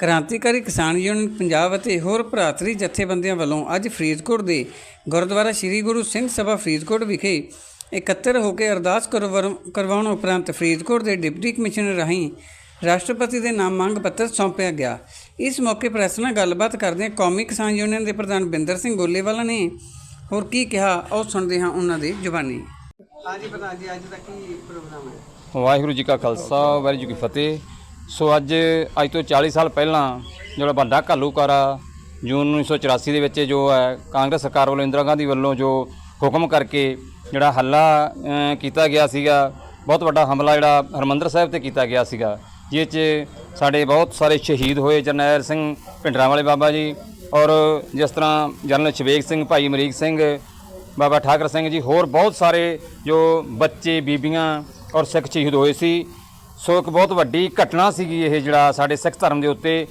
ਕ੍ਰਾਂਤੀਕਾਰੀ ਕਿਸਾਨ ਯੂਨੀਅਨ ਪੰਜਾਬ ਅਤੇ ਹੋਰ ਭਰਾਤਰੀ ਜਥੇਬੰਦੀਆਂ ਵੱਲੋਂ ਅੱਜ ਫਰੀਦਕੋਟ ਦੇ ਗੁਰਦੁਆਰਾ ਸ੍ਰੀ ਗੁਰੂ ਸਿੰਘ ਸਭਾ ਫਰੀਦਕੋਟ ਵਿਖੇ ਇਕੱਤਰ ਹੋ ਕੇ ਅਰਦਾਸ ਕਰਵਾਉਣ ਉਪਰੰਤ ਫਰੀਦਕੋਟ ਦੇ ਡਿਪਟੀ ਕਮਿਸ਼ਨਰ ਰਾਹੀਂ ਰਾਸ਼ਟਰਪਤੀ ਦੇ ਨਾਮ ਮੰਗ ਪੱਤਰ ਸੌਂਪਿਆ ਗਿਆ। ਇਸ ਮੌਕੇ ਪ੍ਰੈਸ ਨਾਲ ਗੱਲਬਾਤ ਕਰਦਿਆਂ ਕੌਮੀ ਕਿਸਾਨ ਯੂਨੀਅਨ ਦੇ ਪ੍ਰਧਾਨ ਬਿੰਦਰ ਸਿੰਘ ਗੋਲੇਵਾਲਾ ਨੇ ਹੋਰ ਕੀ ਕਿਹਾ ਆਓ ਸੁਣਦੇ ਹਾਂ ਉਹਨਾਂ ਦੀ ਜ਼ੁਬਾਨੀ। ਹਾਂਜੀ ਪ੍ਰਧਾਨ ਜੀ ਅੱਜ ਦਾ ਕੀ ਪ੍ਰੋਗਰਾਮ ਹੈ? ਵਾਹਿਗੁਰੂ ਜੀ ਕਾ ਖਾਲਸਾ ਵਾਹਿਗੁਰੂ ਜੀ ਕੀ ਫਤਿਹ। ਸੋ ਅੱਜ ਅੱਜ ਤੋਂ 40 ਸਾਲ ਪਹਿਲਾਂ ਜਿਹੜਾ ਵੱਡਾ ਘੱਲੂਕਾਰਾ ਜੂਨ 1984 ਦੇ ਵਿੱਚ ਜੋ ਹੈ, ਕਾਂਗਰਸ ਸਰਕਾਰ ਵੱਲੋਂ ਇੰਦਰਾ ਗਾਂਧੀ ਵੱਲੋਂ ਜੋ ਹੁਕਮ ਕਰਕੇ ਜਿਹੜਾ ਹੱਲਾ ਕੀਤਾ ਗਿਆ ਸੀਗਾ, ਬਹੁਤ ਵੱਡਾ ਹਮਲਾ ਜਿਹੜਾ ਹਰਮੰਦਰ ਸਾਹਿਬ ਤੇ ਕੀਤਾ ਗਿਆ ਸੀਗਾ ਜਿਸ 'ਚ ਸਾਡੇ ਬਹੁਤ ਸਾਰੇ ਸ਼ਹੀਦ ਹੋਏ ਜਰਨੈਲ ਸਿੰਘ ਭਿੰਡਰਾਂ ਵਾਲੇ ਬਾਬਾ ਜੀ ਔਰ ਜਿਸ ਤਰ੍ਹਾਂ ਜਨਰਲ ਸ਼ਵੇਕ ਸਿੰਘ, ਭਾਈ ਅਮਰੀਕ ਸਿੰਘ, ਬਾਬਾ ਠਾਕਰ ਸਿੰਘ ਜੀ, ਹੋਰ ਬਹੁਤ ਸਾਰੇ ਜੋ ਬੱਚੇ, ਬੀਬੀਆਂ ਔਰ ਸਿੱਖ ਸ਼ਹੀਦ ਹੋਏ ਸੀ ਸੋ ਇੱਕ ਬਹੁਤ ਵੱਡੀ ਘਟਨਾ ਸੀਗੀ ਇਹ ਜਿਹੜਾ ਸਾਡੇ ਸਿੱਖ ਧਰਮ ਦੇ ਉੱਤੇ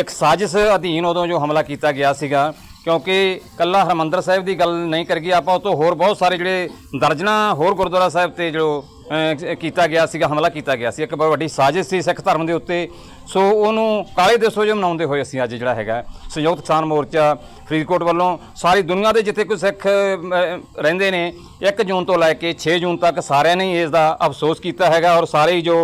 ਇੱਕ ਸਾਜ਼ਿਸ਼ ਅਧੀਨ ਉਦੋਂ ਜੋ ਹਮਲਾ ਕੀਤਾ ਗਿਆ ਸੀਗਾ, ਕਿਉਂਕਿ ਕੱਲਾ ਹਰਮੰਦਰ ਸਾਹਿਬ ਦੀ ਗੱਲ ਨਹੀਂ ਕਰ ਆਪਾਂ ਉਹ ਤੋਂ ਹੋਰ ਬਹੁਤ ਸਾਰੇ ਜਿਹੜੇ ਦਰਜਨਾ ਹੋਰ ਗੁਰਦੁਆਰਾ ਸਾਹਿਬ ਤੇ ਜੋ ਕੀਤਾ ਗਿਆ ਸੀਗਾ, ਹਮਲਾ ਕੀਤਾ ਗਿਆ ਸੀ, ਇੱਕ ਬਹੁਤ ਵੱਡੀ ਸਾਜ਼ਿਸ਼ ਸੀ ਸਿੱਖ ਧਰਮ ਦੇ ਉੱਤੇ। ਸੋ ਉਹਨੂੰ ਕਾਲੇ ਦਿਵਸ ਜੋ ਮਨਾਉਂਦੇ ਹੋਏ ਅਸੀਂ ਅੱਜ ਜਿਹੜਾ ਹੈਗਾ, ਸੰਯੁਕਤ ਕਿਸਾਨ ਮੋਰਚਾ ਫਰੀਦਕੋਟ ਵੱਲੋਂ ਸਾਰੀ ਦੁਨੀਆ ਦੇ ਜਿੱਥੇ ਕੋਈ ਸਿੱਖ ਰਹਿੰਦੇ ਨੇ 1 ਜੂਨ ਤੋਂ ਲੈ ਕੇ 6 ਜੂਨ ਤੱਕ ਸਾਰਿਆਂ ਨੇ ਇਸ ਦਾ ਅਫਸੋਸ ਕੀਤਾ ਹੈਗਾ ਔਰ ਸਾਰੇ ਹੀ ਜੋ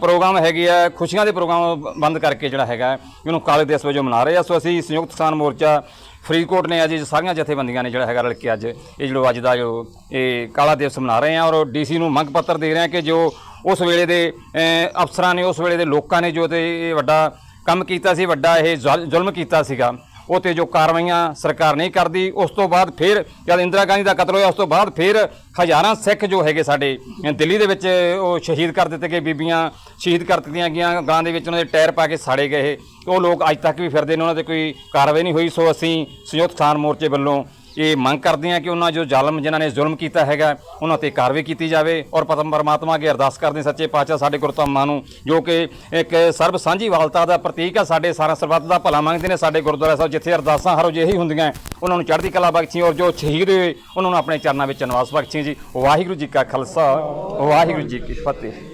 ਪ੍ਰੋਗਰਾਮ ਹੈਗੇ ਆ, ਖੁਸ਼ੀਆਂ ਦੇ ਪ੍ਰੋਗਰਾਮ ਬੰਦ ਕਰਕੇ ਜਿਹੜਾ ਹੈਗਾ ਇਹਨੂੰ ਕਾਲੇ ਦਿਵਸ ਵਜੋਂ ਮਨਾ ਰਹੇ ਆ। ਸੋ ਅਸੀਂ ਸੰਯੁਕਤ ਕਿਸਾਨ ਮੋਰਚਾ ਫਰੀਦਕੋਟ ਨੇ ਅੱਜ ਸਾਰੀਆਂ ਜਥੇਬੰਦੀਆਂ ਨੇ ਜਿਹੜਾ ਹੈਗਾ ਰਲ ਕੇ ਅੱਜ ਇਹ ਜਿਹੜਾ ਅੱਜ ਦਾ ਜੋ ਇਹ ਕਾਲਾ ਦਿਵਸ ਮਨਾ ਰਹੇ ਆ ਔਰ ਡੀਸੀ ਨੂੰ ਮੰਗ ਪੱਤਰ ਦੇ ਰਹੇ ਆ ਕਿ ਜੋ ਉਸ ਵੇਲੇ ਦੇ ਅਫਸਰਾਂ ਨੇ, ਉਸ ਵੇਲੇ ਦੇ ਲੋਕਾਂ ਨੇ ਜੋ ਤੇ ਇਹ ਵੱਡਾ ਕੰਮ ਕੀਤਾ ਸੀ, ਵੱਡਾ ਇਹ ਜ਼ੁਲ- ਜ਼ੁਲਮ ਕੀਤਾ ਸੀਗਾ। ਉਹ ਤੇ ਜੋ ਕਾਰਵਾਈਆਂ ਸਰਕਾਰ ਨਹੀਂ ਕਰਦੀ, ਉਸ ਤੋਂ ਬਾਅਦ ਫਿਰ ਜਦ ਇੰਦਰਾ ਗਾਂਧੀ ਦਾ ਕਤਲ ਹੋਇਆ, ਉਸ ਤੋਂ ਬਾਅਦ ਫਿਰ ਹਜ਼ਾਰਾਂ ਸਿੱਖ ਜੋ ਹੈਗੇ ਸਾਡੇ ਦਿੱਲੀ ਦੇ ਵਿੱਚ ਉਹ ਸ਼ਹੀਦ ਕਰ ਦਿੱਤੇ ਗਏ ਬੀਬੀਆਂ, ਸ਼ਹੀਦ ਕਰ ਦਿੱਤੀਆਂ ਗਈਆਂ ਗਾਂ ਦੇ ਵਿੱਚ ਉਹਨਾਂ ਦੇ ਟਾਇਰ ਪਾ ਕੇ ਸਾੜੇ ਗਏ ਉਹ ਲੋਕ ਅੱਜ ਤੱਕ ਵੀ ਫਿਰਦੇ ਨੇ, ਉਹਨਾਂ ਤੇ ਕੋਈ ਕਾਰਵਾਈ ਨਹੀਂ ਹੋਈ, ਸੋ ਅਸੀਂ ਸੰਯੁਕਤ ਕਿਸਾਨ ਮੋਰਚੇ ਵੱਲੋਂ ਇਹ ਮੰਗ ਕਰਦੇ ਹਾਂ ਕਿ ਉਹਨਾਂ ਜੋ ਜ਼ਾਲਮ ਜਿਨ੍ਹਾਂ ਨੇ ਜ਼ੁਲਮ ਕੀਤਾ ਹੈਗਾ, ਉਹਨਾਂ ਤੇ ਕਾਰਵਾਈ ਕੀਤੀ ਜਾਵੇ। ਔਰ ਪਰਮ ਪਰਮਾਤਮਾ ਅੱਗੇ ਅਰਦਾਸ ਕਰਦੇ ਸੱਚੇ ਪਾਤਸ਼ਾਹ ਸਾਡੇ ਗੁਰਧਾਮਾਂ ਨੂੰ, ਜੋ ਕਿ ਇੱਕ ਸਰਬ ਸਾਂਝੀ ਵਾਲਤਾ ਦਾ ਪ੍ਰਤੀਕ ਆ, ਸਾਡੇ ਸਾਰਾ ਸਰਬੱਤ ਦਾ ਭਲਾ ਮੰਗਦੇ ਨੇ ਸਾਡੇ ਗੁਰਦੁਆਰਾ ਸਾਹਿਬ, ਜਿੱਥੇ ਅਰਦਾਸਾਂ ਹਰ ਰੋਜ਼ ਇਹੀ ਹੁੰਦੀਆਂ ਉਹਨਾਂ ਨੂੰ ਚੜ੍ਹਦੀ ਕਲਾ ਬਖਸ਼ੀ ਔਰ ਜੋ ਸ਼ਹੀਦ ਹੋਏ, ਉਹਨਾਂ ਨੂੰ ਆਪਣੇ ਚਰਨਾਂ ਵਿੱਚ ਨਿਵਾਸ ਬਖਸ਼ੀ ਜੀ। ਵਾਹਿਗੁਰੂ ਜੀ ਕਾ ਖਾਲਸਾ, ਵਾਹਿਗੁਰੂ ਜੀ ਕੀ ਫਤਿਹ।